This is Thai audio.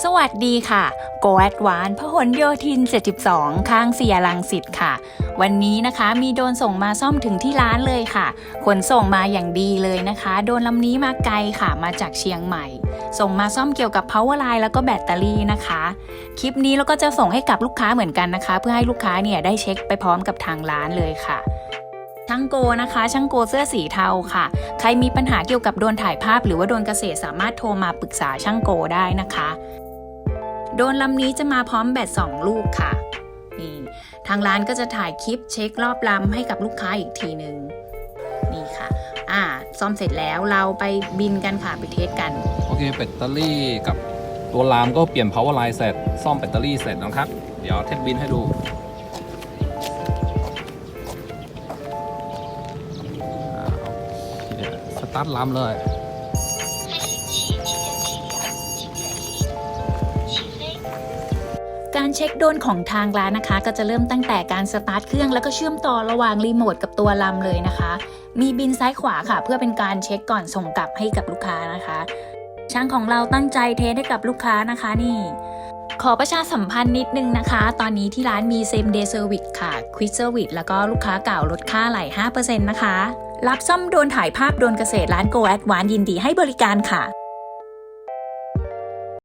สวัสดีค่ะโกแอดวานพหลโยธิน 72 ข้างเสียรังสิตค่ะ วันนี้นะคะมีโดนส่งมาซ่อมถึงที่ร้านเลยค่ะ ขนส่งมาอย่างดีเลยนะคะ โดนลำนี้มาไกลค่ะ มาจากเชียงใหม่ ส่งมาซ่อมเกี่ยวกับ power line แล้วก็แบตเตอรี่นะคะ คลิปนี้เราก็จะส่งให้กับลูกค้าเหมือนกันนะคะ เพื่อให้ลูกค้าเนี่ยได้เช็คไปพร้อมกับทางร้านเลยค่ะ ช่างโกนะคะช่างโกเสื้อสีเทาค่ะ ใครมีปัญหาเกี่ยวกับโดนถ่ายภาพ หรือว่าโดนเกษตรสามารถโทรมาปรึกษาช่างโกได้นะคะ โดนลำนี้จะมาพร้อมแบต2ลูกค่ะนี่ทางร้านก็จะถ่ายคลิปเช็ครอบลำให้กับลูกค้าอีกทีหนึ่งนี่ค่ะอ่าซ่อมเสร็จแล้วเราไปบินกันค่ะไปเทสกันโอเคแบตเตอรี่กับตัวรามก็เปลี่ยน power line เสร็จซ่อมแบตเตอรี่เสร็จนะครับ เดี๋ยวเทสบินให้ดู สตาร์ทลำเลยการเช็คโดนของทางร้านนะคะ ก็จะเริ่มตั้งแต่การสตาร์ทเครื่องแล้วก็เชื่อมต่อระหว่างรีโมทกับตัวลำเลยนะคะ มีบินซ้ายขวาค่ะ เพื่อเป็นการเช็คก่อนส่งกลับให้กับลูกค้านะคะ ช่างของเราตั้งใจเทสให้กับลูกค้านะคะนี่ ขอประชาสัมพันธ์นิดนึงนะคะ ตอนนี้ที่ร้านมี same day service ค่ะ quick service แล้วก็ลูกค้าเก่าลดค่าไหล5%นะคะ รับซ่อมโดนถ่ายภาพโดนเกษตรร้านโกแอดวานยินดีให้บริการค่ะ